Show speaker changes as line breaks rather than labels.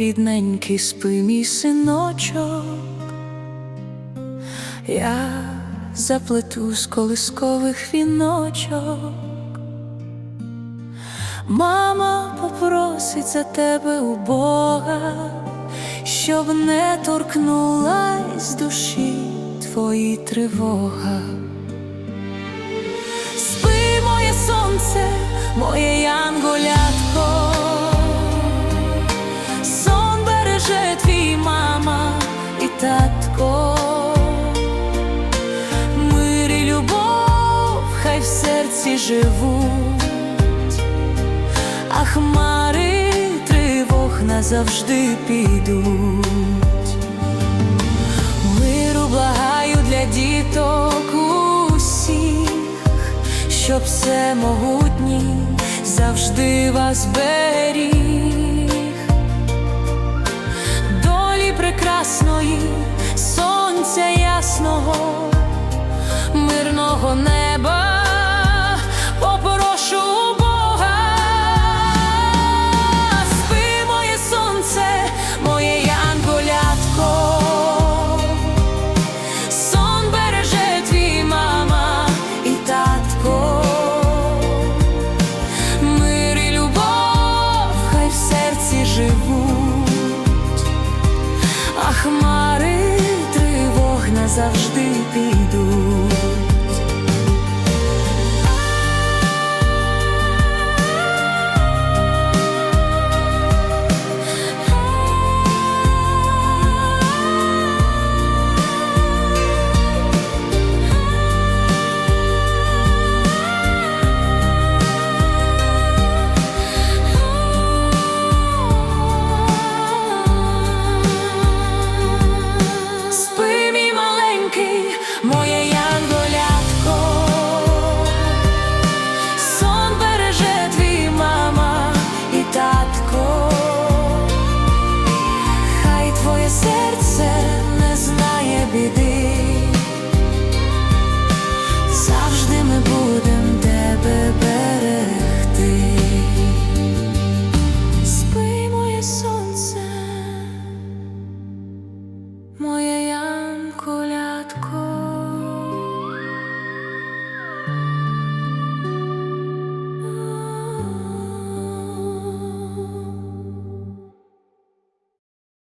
рідненький, спи мій синочок, я заплету з колискових віночок. Мама попросить за тебе у Бога, щоб не торкнулась душі твої тривога. Спи, моє сонце, любов, хай в серці живуть, а хмари тривог назавжди підуть. Миру благаю для діток усіх, щоб все могутній завжди вас беріг. Долі прекрасної, сонця ясного, мирного неба попрошу Бога. Спи, моє сонце, моє янголятко, сон береже твій мама і татко, мир і любов, хай в серці живуть, а хмари тривог назавжди